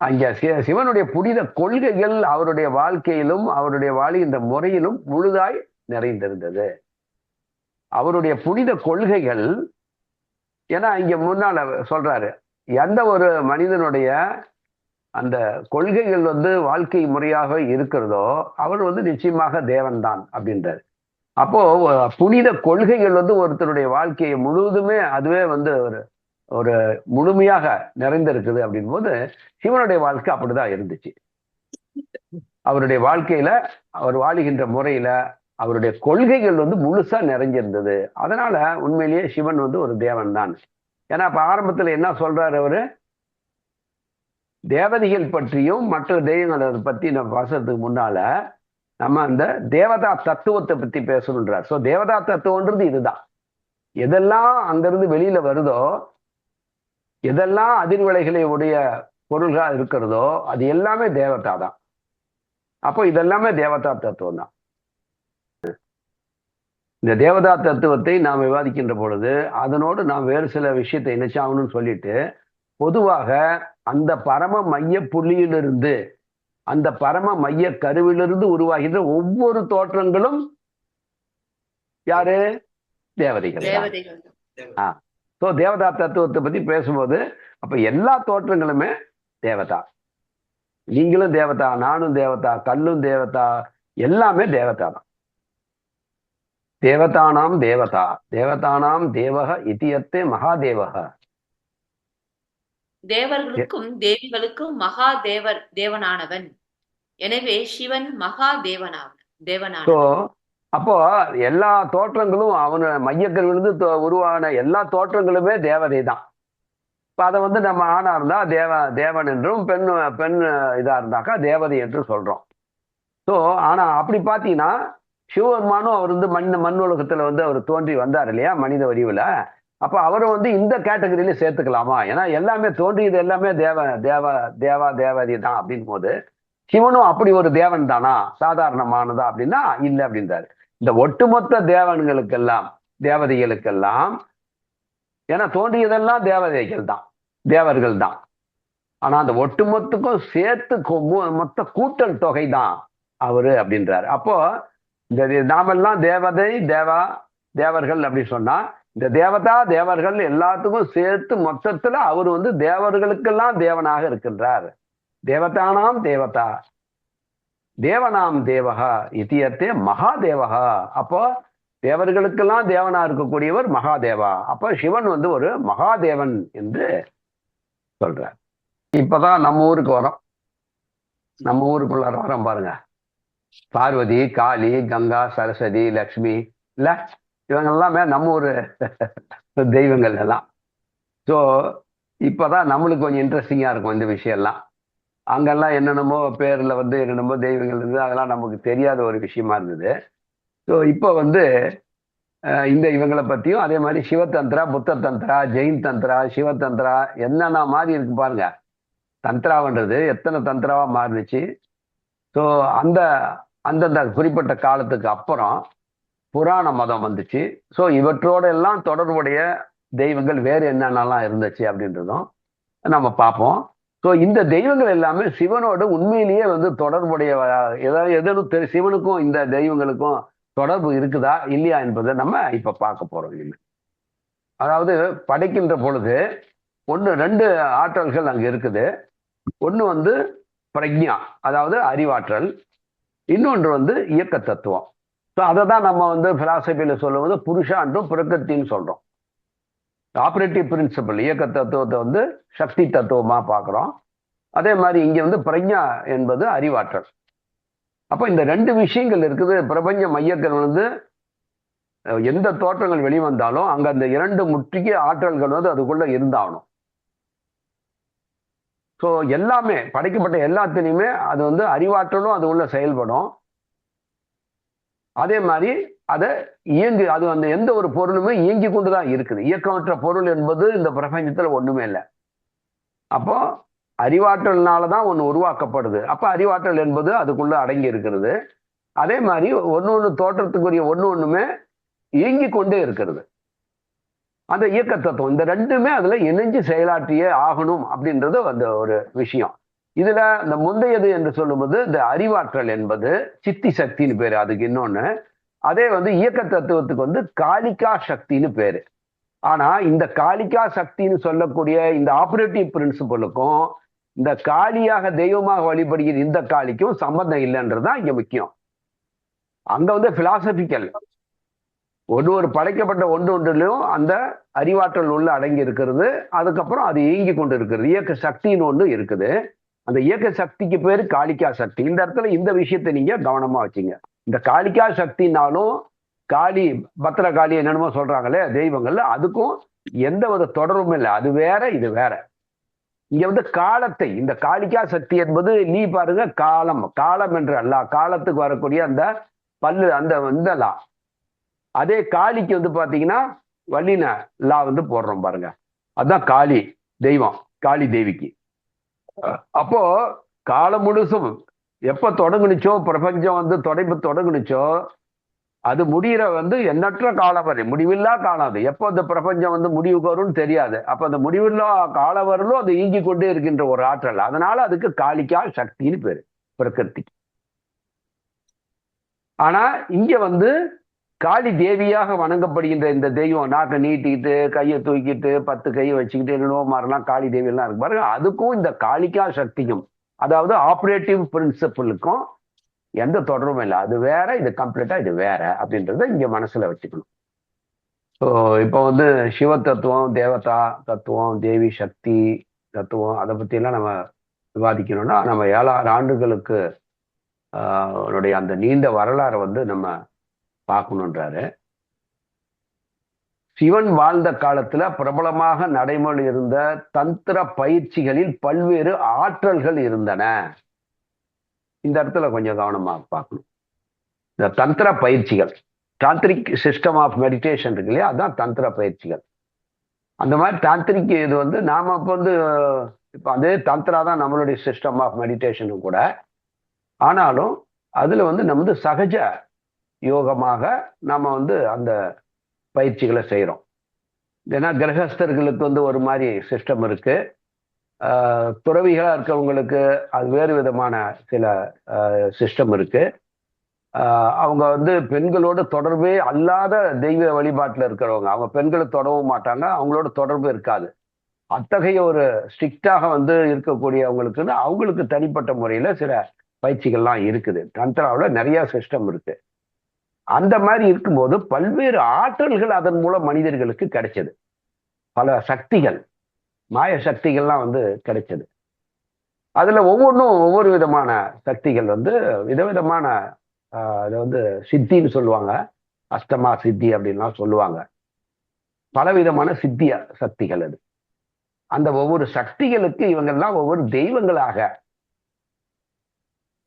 அங்க சிவனுடைய புனித கொள்கைகள் அவருடைய வாழ்க்கையிலும் அவருடைய வாழ்கின்ற முறையிலும் முழுதாய் நிறைந்திருந்தது. அவருடைய புனித கொள்கைகள் ஏன்னா இங்க முன்னால சொல்றாரு எந்த ஒரு மனிதனுடைய அந்த கொள்கைகள் வந்து வாழ்க்கை முறையாக இருக்கிறதோ அவர் வந்து நிச்சயமாக தேவன்தான் அப்படின்றாரு. அப்போ புனித கொள்கைகள் வந்து ஒருத்தருடைய வாழ்க்கையை முழுவதுமே அதுவே வந்து ஒரு ஒரு முழுமையாக நிறைந்திருக்குது அப்படின் போது சிவனுடைய வாழ்க்கை அப்படிதான் இருந்துச்சு. அவருடைய வாழ்க்கையில அவர் வாழுகின்ற முறையில அவருடைய கொள்கைகள் வந்து முழுசா நிறைஞ்சிருந்தது. அதனால உண்மையிலேயே சிவன் வந்து ஒரு தேவன் தான் ஏன்னா இப்ப ஆரம்பத்துல என்ன சொல்றாரு அவரு? தேவதைகள் பற்றியும் மற்ற தெய்வங்களை பத்தி நம்ம பேசுறதுக்கு முன்னால நம்ம அந்த தேவதா தத்துவத்தை பத்தி பேசணுன்றார் ஸோ தேவதா தத்துவம்ன்றது இதுதான். எதெல்லாம் அங்கிருந்து வெளியில வருதோ எதெல்லாம் அதிர்வலைகளை உடைய பொருள்களா இருக்கிறதோ அது எல்லாமே தேவதா தான். அப்போ இதெல்லாமே தேவதா தத்துவம் தான். இந்த தேவதா தத்துவத்தை நாம் விவாதிக்கின்ற பொழுது அதனோடு நாம் வேறு சில விஷயத்தை இணைச்சாகணும்னு சொல்லிட்டு பொதுவாக அந்த பரம மைய புள்ளியிலிருந்து அந்த பரம மைய கருவிலிருந்து உருவாகின்ற ஒவ்வொரு தோற்றங்களும் யாரு? தேவதைகள் தான். ஸோ தேவதா தத்துவத்தை பத்தி பேசும்போது அப்ப எல்லா தோற்றங்களுமே தேவதா. நீங்களும் தேவதா நானும் தேவதா கல்லும் தேவதா எல்லாமே தேவதா தான். தேவதானாம் தேவதா தேவதானாம் தேவக இத்தியத்தே மகாதேவக தேவர்களுக்கும் தேவிகளுக்கும் மகா தேவர் தேவனானவன். எனவே சிவன் மகா தேவனாவன் ஸோ தேவனானவன். அப்போ எல்லா தோற்றங்களும் அவன மையக்கருவிலிருந்து தோ- உருவான எல்லா தோற்றங்களுமே தேவதை தான் இப்போ அதை வந்து நம்ம ஆணா இருந்தா தேவ தேவன் என்றும் பெண் பெண் இதாக இருந்தாக்கா தேவதை என்று சொல்றோம். ஸோ ஆனா அப்படி பார்த்தீங்கன்னா சிவபெருமானும் அவர் வந்து மண் மண் உலகத்துல வந்து அவர் தோன்றி வந்தார் இல்லையா மனித வடிவில். அப்போ அவரை வந்து இந்த கேட்டகரியில சேர்த்துக்கலாமா? ஏன்னா எல்லாமே தோன்றியது எல்லாமே தேவ தேவ தேவா தேவதை தான் அப்படின் போது சிவனும் அப்படி ஒரு தேவன் தானா சாதாரணமானதா அப்படின்னா இல்லை அப்படின்றாரு. இந்த ஒட்டுமொத்த தேவன்களுக்கெல்லாம் தேவதைகளுக்கெல்லாம் ஏன்னா தோன்றியதெல்லாம் தேவதைகள் தான் தேவர்கள் தான். ஆனா அந்த ஒட்டுமொத்துக்கும் சேர்த்து மொத்த கூட்டல் தொகை தான் அவரு அப்படின்றாரு. அப்போ இந்த நாமெல்லாம் தேவதை தேவா தேவர்கள் அப்படின்னு சொன்னா இந்த தேவதா தேவர்கள் எல்லாத்துக்கும் சேர்த்து மொத்தத்துல அவர் வந்து தேவர்களுக்கெல்லாம் தேவனாக இருக்கின்றார். தேவதானாம் தேவதா. தேவனாம் தேவகா இத்தியத்தே மகாதேவகா. அப்போ தேவர்களுக்கெல்லாம் தேவனா இருக்கக்கூடியவர் மகாதேவா. அப்போ சிவன் வந்து ஒரு மகாதேவன் என்று சொல்றார். இப்பதான் நம்ம ஊருக்கு வரோம். நம்ம ஊருக்குள்ள வரோம் பாருங்க. பார்வதி காளி கங்கா சரஸ்வதி லக்ஷ்மி இல்ல இவங்க எல்லாமே நம்ம ஊர் தெய்வங்கள் எல்லாம். ஸோ இப்பதான் நம்மளுக்கு கொஞ்சம் இன்ட்ரெஸ்டிங்கா இருக்கும் இந்த விஷயம்லாம். அங்கெல்லாம் என்னென்னமோ பேரில் வந்து என்னென்னமோ தெய்வங்கள் இருந்தது. அதெல்லாம் நமக்கு தெரியாத ஒரு விஷயமா இருந்தது. ஸோ இப்போ வந்து இந்த இவங்களை பற்றியும் அதே மாதிரி சிவதந்திரா புத்த தந்திரா ஜெயின் தந்திரா சிவதந்திரா என்னென்ன மாதிரி இருக்கு பாருங்க. தந்திராவன்றது எத்தனை தந்திராவாக மாறுனுச்சு ஸோ அந்த அந்தந்த குறிப்பிட்ட காலத்துக்கு அப்புறம் புராண மதம் வந்துச்சு. ஸோ இவற்றோட எல்லாம் தொடர்புடைய தெய்வங்கள் வேறு என்னென்னலாம் இருந்துச்சு அப்படின்றதும் நம்ம பார்ப்போம். ஸோ இந்த தெய்வங்கள் எல்லாமே சிவனோட உண்மையிலேயே வந்து தொடர்புடைய ஏதாவது எதனும் தெரி சிவனுக்கும் இந்த தெய்வங்களுக்கும் தொடர்பு இருக்குதா இல்லையா என்பதை நம்ம இப்ப பார்க்க போறோம் இல்லை அதாவது படைக்கின்ற பொழுது ஒன்று ரெண்டு ஆற்றல்கள் அங்கே இருக்குது. ஒன்று வந்து பிரக்ஞா அதாவது அறிவாற்றல். இன்னொன்று வந்து இயக்க தத்துவம் ஸோ அதை தான் நம்ம வந்து பிலாசபியில் சொல்லுவது புருஷான்றும் பிரகிருத்தின்னு சொல்கிறோம் ஆப்ரேட்டிவ் பிரின்சிபல் இயக்க தத்துவத்தை வந்து சக்தி தத்துவமா பார்க்குறோம். அதே மாதிரி இங்கே வந்து பிரஜா என்பது அறிவாற்றல். அப்போ இந்த ரெண்டு விஷயங்கள் இருக்குது. பிரபஞ்ச மையங்கள் வந்து எந்த தோற்றங்கள் வெளிவந்தாலும் அங்கே அந்த இரண்டு முற்றிய ஆற்றல்கள் வந்து அதுக்குள்ளே இருந்தாகணும். ஸோ எல்லாமே படைக்கப்பட்ட எல்லாத்துலேயுமே அது வந்து அறிவாற்றலும் அது உள்ள செயல்படும். அதே மாதிரி அதை இயங்கு அது அந்த எந்த ஒரு பொருளுமே இயங்கி கொண்டு தான் இருக்குது. இயக்கமற்ற பொருள் என்பது இந்த பிரபஞ்சத்தில் ஒன்றுமே இல்லை. அப்போ அறிவாற்றல்னால தான் ஒன்று உருவாக்கப்படுது. அப்போ அறிவாற்றல் என்பது அதுக்குள்ளே அடங்கி இருக்கிறது. அதே மாதிரி ஒன்று ஒன்று தோற்றத்துக்குரிய ஒன்று ஒன்றுமே இயங்கி கொண்டே இருக்கிறது. அந்த இயக்க தத்துவம் இந்த ரெண்டுமே அதில் இணைஞ்சு செயலாற்றியே ஆகணும் அப்படின்றது அந்த ஒரு விஷயம். இதுல இந்த முந்தையது என்று சொல்லும்போது இந்த அறிவாற்றல் என்பது சித்தி சக்தின்னு பேரு அதுக்கு இன்னொன்னு. அதே வந்து இயக்க தத்துவத்துக்கு வந்து காலிகா சக்தின்னு பேரு. ஆனா இந்த காலிகா சக்தின்னு சொல்லக்கூடிய இந்த ஆபரேட்டிவ் பிரின்சிபலுக்கும் இந்த காளியாக தெய்வமாக வழிபடுகிற இந்த காளிக்கும் சம்பந்தம் இல்லைன்றதுதான் இங்க முக்கியம். அங்க வந்து பிலாசபிக்கல் ஒன்று ஒரு படைக்கப்பட்ட ஒன்று ஒன்றிலும் அந்த அறிவாற்றல் உள்ள அடங்கி இருக்கிறது. அதுக்கப்புறம் அது இயங்கி கொண்டு இருக்கிறது இயக்க சக்தின்னு ஒன்று இருக்குது. அந்த இயக்க சக்திக்கு பேர் காளிக்கா சக்தி. இந்த இடத்துல இந்த விஷயத்தை நீங்க கவனமா வச்சுங்க. இந்த காளிக்கா சக்தினாலும் காளி பத்திர காளி என்னென்னமோ சொல்றாங்களே தெய்வங்கள்ல அதுக்கும் எந்த வித தொடர்பும் இல்லை. அது வேற இது வேற. இங்க வந்து காலத்தை இந்த காளிக்கா சக்தி என்பது நீ பாருங்க காலம். காலம் என்று அல்ல. காலத்துக்கு வரக்கூடிய அந்த பல்லு அந்த இந்த லா. அதே காளிக்கு வந்து பாத்தீங்கன்னா வல்லின லா வந்து போடுறோம் பாருங்க. அதுதான் காளி தெய்வம் காளி தேவிக்கு. அப்போ காலம் முழுசும் எப்ப தொடங்குனுச்சோ பிரபஞ்சம் வந்து தொடைப்பு தொடங்குனுச்சோ அது முடிகிற வந்து எண்ணற்ற காலம் வரை முடிவில்லா காலம் அது. எப்போ அந்த பிரபஞ்சம் வந்து முடிவுக்கு வரும்னு தெரியாது. அப்ப அந்த முடிவில்லா காலம் வரலும் அது ஈங்கி கொண்டே இருக்கின்ற ஒரு ஆற்றல். அதனால அதுக்கு காளிக்கா சக்தின்னு பேரு பிரகிருதி. ஆனா இங்க வந்து காளி தேவியாக வணங்கப்படுகின்ற இந்த தெய்வம் நாக்கை நீட்டிக்கிட்டு கையை தூக்கிட்டு பத்து கையை வச்சுக்கிட்டு என்னென்னவோ மாதிரிலாம் காளி தேவியெல்லாம் இருக்கு. பாருங்க அதுக்கும் இந்த காளிக்கா சக்திக்கும் அதாவது ஆப்ரேட்டிவ் பிரின்சிபிளுக்கும் எந்த தொடர்பும் இல்லை. அது வேற இது கம்ப்ளீட்டா இது வேற அப்படின்றத இங்க மனசுல வச்சுக்கணும். ஸோ இப்போ வந்து சிவ தத்துவம் தேவதா தத்துவம் தேவி சக்தி தத்துவம் அதை பற்றியெல்லாம் நம்ம விவாதிக்கணும்னா நம்ம ஏழாறு ஆண்டுகளுக்கு அவருடைய அந்த நீண்ட வரலாறை வந்து நம்ம பார்க்கணுன்றாரு சிவன் வாழ்ந்த காலத்துல பிரபலமாக நடைமுறை இருந்த தந்திர பயிற்சிகளில் பல்வேறு ஆற்றல்கள் இருந்தன. இந்த இடத்துல கொஞ்சம் கவனமாக பார்க்கணும். இந்த தந்திர பயிற்சிகள் தாந்திரிக் சிஸ்டம் ஆஃப் மெடிடேஷன் இருக்கு இல்லையா? அதான் தந்திர பயிற்சிகள். அந்த மாதிரி தாந்திரிக் இது வந்து நாம இப்போ வந்து இப்போ அதே தந்திரா தான் நம்மளுடைய சிஸ்டம் ஆஃப் மெடிடேஷனும் கூட. ஆனாலும் அதுல வந்து நம்ம சகஜ யோகமாக நம்ம வந்து அந்த பயிற்சிகளை செய்கிறோம் ஏன்னா கிரகஸ்தர்களுக்கு வந்து ஒரு மாதிரி சிஸ்டம் இருக்குது துறவிகளாக இருக்கிறவங்களுக்கு அது வேறு விதமான சில சிஸ்டம் இருக்குது அவங்க வந்து பெண்களோட தொடர்பே அல்லாத தெய்வ வழிபாட்டில் இருக்கிறவங்க. அவங்க பெண்களை தொடவும் மாட்டாங்க அவங்களோட தொடர்பு இருக்காது. அத்தகைய ஒரு ஸ்ட்ரிக்டாக வந்து இருக்கக்கூடியவங்களுக்குன்னு அவங்களுக்கு தனிப்பட்ட முறையில் சில பயிற்சிகள்லாம் இருக்குது. தந்திராவில் நிறையா சிஸ்டம் இருக்குது அந்த மாதிரி இருக்கும்போது பல்வேறு ஆற்றல்கள் அதன் மூலம் மனிதர்களுக்கு கிடைச்சது. பல சக்திகள் மாய சக்திகள்லாம் வந்து கிடைச்சது. அதுல ஒவ்வொன்றும் ஒவ்வொரு விதமான சக்திகள் வந்து விதவிதமான அதை வந்து சித்தின்னு சொல்லுவாங்க. அஷ்டமா சித்தி அப்படின்லாம் சொல்லுவாங்க. பலவிதமான சித்திய சக்திகள் அது. அந்த ஒவ்வொரு சக்திகளுக்கு இவங்கெல்லாம் ஒவ்வொரு தெய்வங்களாக.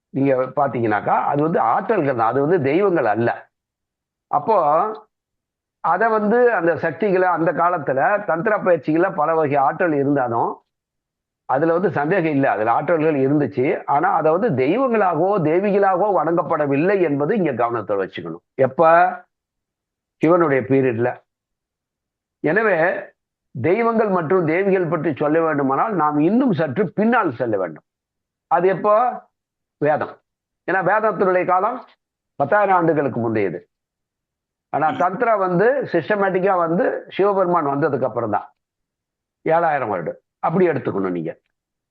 நீங்க பாத்தீங்கன்னாக்கா அது வந்து ஆற்றல்கள் தான். அது வந்து தெய்வங்கள் அல்ல. அப்போ அதை வந்து அந்த சக்திகளை அந்த காலத்துல தந்திர பயிற்சிகளை பல வகை ஆற்றல் இருந்தாலும் அதுல வந்து சந்தேகம் இல்லை. அதுல ஆற்றல்கள் இருந்துச்சு. ஆனா அதை வந்து தெய்வங்களாகவோ தேவிகளாகவோ வணங்கப்படவில்லை என்பது இங்க கவனத்தை வச்சுக்கணும். எப்ப? சிவனுடைய பீரியட்ல. எனவே தெய்வங்கள் மற்றும் தேவிகள் பற்றி சொல்ல வேண்டுமானால் நாம் இன்னும் சற்று பின்னால் செல்ல வேண்டும். அது எப்போ? வேதம். ஏன்னா வேதத்தினுடைய காலம் பத்தாயிரம் ஆண்டுகளுக்கு முந்தையது. ஆனா தந்திரா வந்து சிஸ்டமேட்டிக்கா வந்து சிவபெருமான் வந்ததுக்கு அப்புறம் தான். ஏழாயிரம் வருடம். அப்படி எடுத்துக்கணும் நீங்க.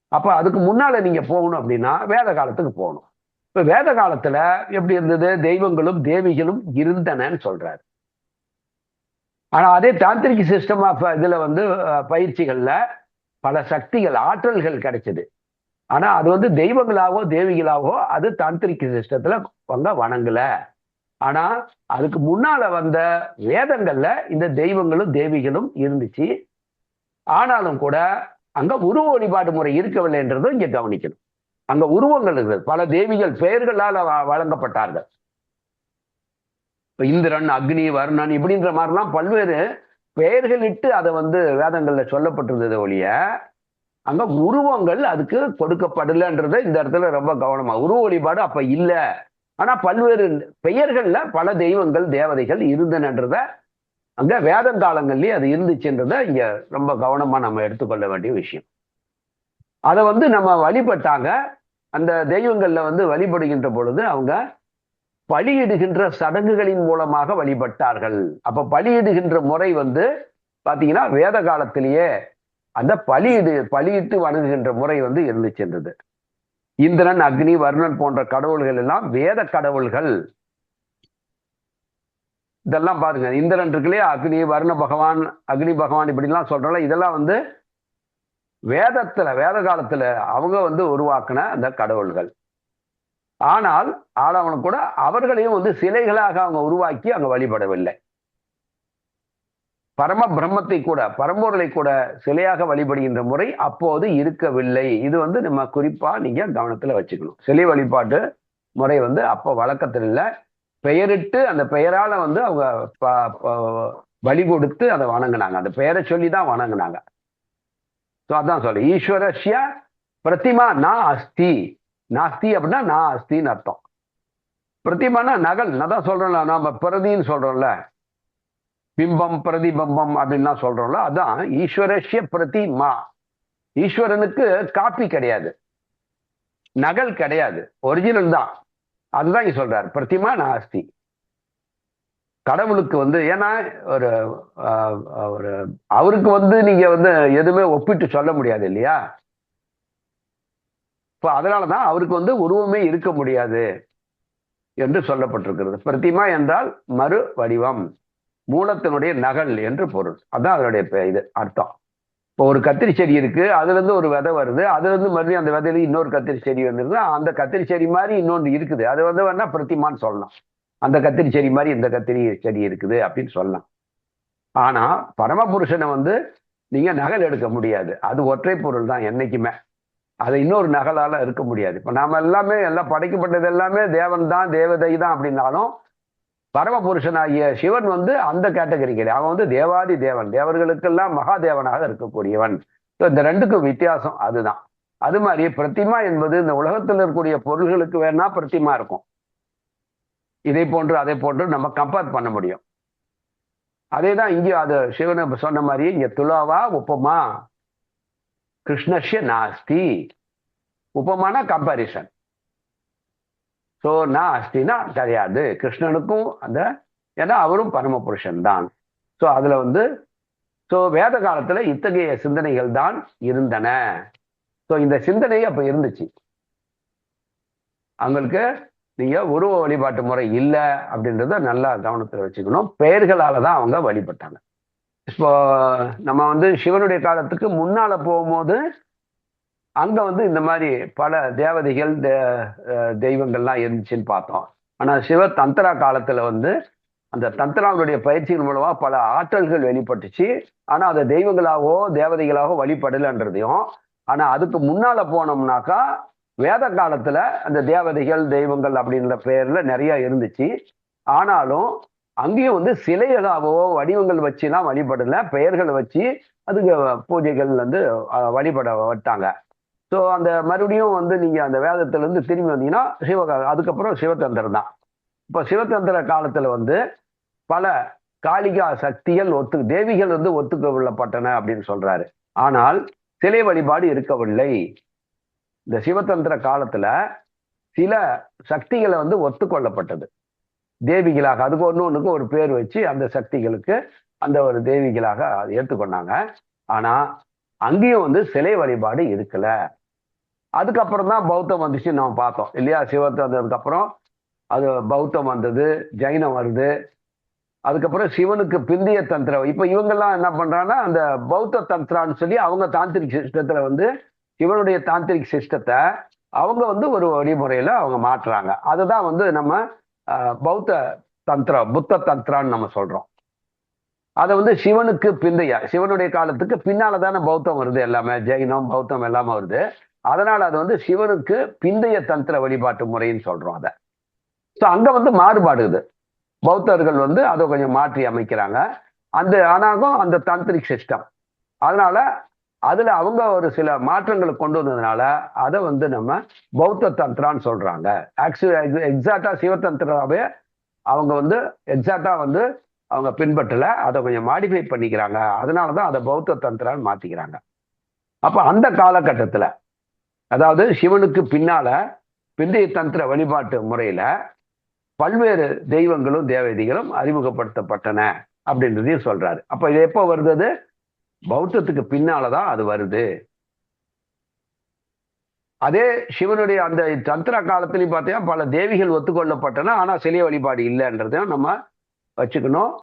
அப்ப அதுக்கு முன்னால நீங்க போகணும் அப்படின்னா வேத காலத்துக்கு போகணும். இப்ப வேத காலத்துல எப்படி இருந்தது? தெய்வங்களும் தேவிகளும் இருந்தனன்னு சொல்றாரு. ஆனா அதே தாந்திரிக் சிஸ்டம் ஆஃப் இதுல வந்து பயிற்சிகள்ல பல சக்திகள் ஆற்றல்கள் கிடைச்சது. ஆனா அது வந்து தெய்வங்களாவோ தேவிகளாவோ அது தாந்திரிக் சிஸ்டத்துல அவங்க வணங்கல. ஆனா அதுக்கு முன்னால வந்த வேதங்கள்ல இந்த தெய்வங்களும் தேவிகளும் இருந்துச்சு. ஆனாலும் கூட அங்க உருவ வழிபாடு முறை இருக்கவில்லைன்றதும் இங்க கவனிக்கணும். அங்க உருவங்கள் இருக்குது பல தேவிகள் பெயர்களால் வழங்கப்பட்டார்கள். இந்திரன் அக்னி வருணன் இப்படின்ற மாதிரிலாம் பல்வேறு பெயர்களிட்டு அதை வந்து வேதங்கள்ல சொல்லப்பட்டிருந்தது ஒழிய அங்க உருவங்கள் அதுக்கு கொடுக்கப்படலைன்றத இந்த இடத்துல ரொம்ப கவனமா. உருவ வழிபாடு அப்ப இல்லை. ஆனா பல்வேறு பெயர்கள்ல பல தெய்வங்கள் தேவதைகள் இருந்தனன்றத அங்க வேதங்காலங்கள்லயே அது இருந்துச்சுன்றத இங்க ரொம்ப கவனமா நம்ம எடுத்துக்கொள்ள வேண்டிய விஷயம். அதை வந்து நம்ம வழிபட்டாங்க. அந்த தெய்வங்கள்ல வந்து வழிபடுகின்ற பொழுது அவங்க பலியிடுகின்ற சடங்குகளின் மூலமாக வழிபட்டார்கள். அப்ப பலியிடுகின்ற முறை வந்து பாத்தீங்கன்னா வேத காலத்திலேயே அந்த பலியிடு பலியிட்டு வணங்குகின்ற முறை வந்து இருந்துச்சென்றது. இந்திரன் அக்னி வருணன் போன்ற கடவுள்கள் எல்லாம் வேத கடவுள்கள். இதெல்லாம் பாருங்க. இந்திரன் இருக்குல்லையே அக்னி வருண பகவான் அக்னி பகவான் இப்படிலாம் சொல்றல இதெல்லாம் வந்து வேதத்துல வேத காலத்துல அவங்க வந்து உருவாக்குன அந்த கடவுள்கள். ஆனால் ஆடவன் கூட அவர்களையும் வந்து சிலைகளாக அவங்க உருவாக்கி அங்க வழிபடவில்லை. பரம பிரம்மத்தை கூட பரம்பொருளை கூட சிலையாக வழிபடுகின்ற முறை அப்போது இருக்கவில்லை. இது வந்து நம்ம குறிப்பா நீங்க கவனத்துல வச்சுக்கணும். சிலை வழிபாட்டு முறை வந்து அப்போ வழக்கத்தில் இல்லை. பெயரிட்டு அந்த பெயரால வந்து அவங்க ப- கொடுத்து அதை வணங்கினாங்க. அந்த பெயரை சொல்லி தான் வணங்கினாங்க. ஸோ அதான் சொல்லு ஈஸ்வரஸ்ய பிரதிமா நான் அஸ்தி. நாஸ்தி அப்படின்னா நான் அஸ்தின்னு அர்த்தம். பிரதிமானா நகல். நான் தான் சொல்றோம்ல நாம பிரதின்னு சொல்றோம்ல. பிம்பம் பிரதிபம்பம் அப்படின்னா சொல்றோம்ல அதான் ஈஸ்வரஷ்ய பிரதிமா. ஈஸ்வரனுக்கு காப்பி கிடையாது. நகல் கிடையாது. ஒரிஜினல் தான். அதுதான் இங்க சொல்றார். பிரதிமா நாஸ்தி. கடவுளுக்கு வந்து ஏன்னா ஒரு ஆஹ், ஒரு அவருக்கு வந்து நீங்க வந்து எதுவுமே ஒப்பிட்டு சொல்ல முடியாது இல்லையா? இப்போ அதனாலதான் அவருக்கு வந்து உருவமே இருக்க முடியாது என்று சொல்லப்பட்டிருக்கிறது. பிரதிமா என்றால் மறு வடிவம். மூலத்தினுடைய நகல் என்று பொருள். அதான் அதனுடைய இது அர்த்தம். இப்போ ஒரு கத்திரி செடி இருக்கு அதுல இருந்து ஒரு விதை வருது அதுல இருந்து மறுபடியும் அந்த விதையில இன்னொரு கத்திரி செடி வந்துருது அந்த கத்திரி செடி மாதிரி இன்னொன்று இருக்குது. அது வந்து வேணா பிரத்திமான்னு சொல்லலாம். அந்த கத்திரி செடி மாதிரி இந்த கத்திரி செடி இருக்குது அப்படின்னு சொல்லலாம். ஆனா பரமபுருஷனை வந்து நீங்க நகல் எடுக்க முடியாது. அது ஒற்றை பொருள் தான் என்னைக்குமே. அது இன்னொரு நகலால இருக்க முடியாது. இப்ப நாம எல்லாமே எல்லாம் படைக்கப்பட்டது எல்லாமே தேவன் தான் தேவதை தான் அப்படின்னாலும் பரமபுருஷனாகிய சிவன் வந்து அந்த கேட்டகரி கிடையாது அவன் வந்து தேவாதி தேவன். தேவர்களுக்கெல்லாம் மகாதேவனாக இருக்கக்கூடியவன். இந்த ரெண்டுக்கும் வித்தியாசம் அதுதான். அது மாதிரி பிரத்திமா என்பது இந்த உலகத்தில் இருக்கக்கூடிய பொருள்களுக்கு வேணா பிரத்திமா இருக்கும். இதை போன்று அதை போன்று நம்ம கம்பேர் பண்ண முடியும். அதே தான் இங்கே அது சிவனை சொன்ன மாதிரி இங்க துலாவா உப்பமா கிருஷ்ணஷ்ய நாஸ்தி. உப்பமான கம்பாரிசன் ஸோ அஸ்தினா கிடையாது கிருஷ்ணனுக்கும் அந்த ஏன்னா அவரும் பரமபுருஷன் தான் ஸோ அதுல வந்து ஸோ வேத காலத்துல இத்தகைய சிந்தனைகள் தான் இருந்தன. ஸோ இந்த சிந்தனை அப்ப இருந்துச்சு. அவங்களுக்கு நீங்க உருவ வழிபாட்டு முறை இல்லை அப்படின்றத நல்லா கவனத்துல வச்சுக்கணும். பெயர்களால தான் அவங்க வழிபட்டாங்க. இப்போ நம்ம வந்து சிவனுடைய காலத்துக்கு முன்னால போகும்போது அங்க வந்து இந்த மாதிரி பல தேவதைகள் தெய்வங்கள்லாம் இருந்துச்சுன்னு பார்த்தோம். ஆனா சிவ தந்திரா காலத்துல வந்து அந்த தந்திராவுடைய பயிற்சியின் மூலமா பல ஆற்றல்கள் வெளிப்பட்டுச்சு. ஆனா அதை தெய்வங்களாகவோ தேவதைகளாகவோ வழிபடலைன்றதையும் ஆனா அதுக்கு முன்னால போனோம்னாக்கா வேத காலத்துல அந்த தேவதைகள் தெய்வங்கள் அப்படின்ற பெயர்ல நிறைய இருந்துச்சு. ஆனாலும் அங்கேயும் வந்து சிலைகளாகவோ வடிவங்கள் வச்சுலாம் வழிபடல பெயர்களை வச்சு அதுக்கு பூஜைகள் வந்து வழிபட வட்டாங்க. ஸோ அந்த மறுபடியும் வந்து நீங்கள் அந்த வேதத்திலேருந்து திரும்பி வந்தீங்கன்னா சிவக அதுக்கப்புறம் சிவதந்திரம் தான். இப்போ சிவதந்திர காலத்தில் வந்து பல காளிகா சக்திகள் ஒத்து தேவிகள் வந்து ஒத்துக்கொள்ளப்பட்டன அப்படின்னு சொல்றாரு. ஆனால் சிலை வழிபாடு இருக்கவில்லை. இந்த சிவதந்திர காலத்துல சில சக்திகளை வந்து ஒத்துக்கொள்ளப்பட்டது. தேவிகளாக அதுக்கு ஒன்று ஒன்றுக்கு ஒரு பேர் வச்சு அந்த சக்திகளுக்கு அந்த ஒரு தேவிகளாக ஏற்றுக்கொண்டாங்க. ஆனா அங்கேயும் வந்து சிலை வழிபாடு இருக்கலை. அதுக்கப்புறம் தான் பௌத்தம் வந்துச்சு நம்ம பார்த்தோம். இல்லையா? சிவத்தை வந்ததுக்கப்புறம் அது பௌத்தம் வந்தது ஜைனம் வருது. அதுக்கப்புறம் சிவனுக்கு பிந்திய தந்திரம். இப்போ இவங்கெல்லாம் என்ன பண்ணுறாங்கன்னா அந்த பௌத்த தந்திரான்னு சொல்லி அவங்க தாந்திரிக் சிஸ்டத்தில் வந்து சிவனுடைய தாந்திரிக் சிஸ்டத்தை அவங்க வந்து ஒரு வழிமுறையில் அவங்க மாற்றுறாங்க. அதுதான் வந்து நம்ம பௌத்த தந்திரம் புத்த தந்திரான்னு நம்ம சொல்கிறோம் அதை வந்து சிவனுக்கு பிந்தைய சிவனுடைய காலத்துக்கு பின்னால் தானே பௌத்தம் வருது எல்லாமே. ஜெயினம் பௌத்தம் எல்லாமே வருது. அதனால அது வந்து சிவனுக்கு பிந்தைய தந்திர வழிபாட்டு முறைன்னு சொல்றோம் அதை. ஸோ அங்க வந்து மாறுபாடுது பௌத்தர்கள் வந்து அதை கொஞ்சம் மாற்றி அமைக்கிறாங்க. அந்த ஆனாலும் அந்த தாந்திரிக் சிஸ்டம் அதனால அதுல அவங்க ஒரு சில மாற்றங்களை கொண்டு வந்ததுனால அதை வந்து நம்ம பௌத்த தந்திரான்னு சொல்றாங்க. ஆக்சுவலி எக்ஸாக்டா சிவதந்திராவே அவங்க வந்து எக்ஸாக்டா வந்து அவங்க பின்பற்றல. அதை கொஞ்சம் மாடிஃபை பண்ணிக்கிறாங்க. அதனால தான் அதை பௌத்த தந்திரான்னு மாத்திக்கிறாங்க. அப்ப அந்த காலகட்டத்துல அதாவது சிவனுக்கு பின்னால பிந்தைய தந்திர வழிபாட்டு முறையில பல்வேறு தெய்வங்களும் தேவதைகளும் அறிமுகப்படுத்தப்பட்டன அப்படின்றதையும் சொல்றாரு. அப்ப இது எப்போ வருது பௌத்தத்துக்கு பின்னாலதான் அது வருது. அதே சிவனுடைய அந்த தந்திர காலத்திலையும் பார்த்தீங்கன்னா பல தேவிகள் ஒத்துக்கொள்ளப்பட்டன ஆனா சிலை வழிபாடு இல்லைன்றதையும் நம்ம வச்சுக்கணும்.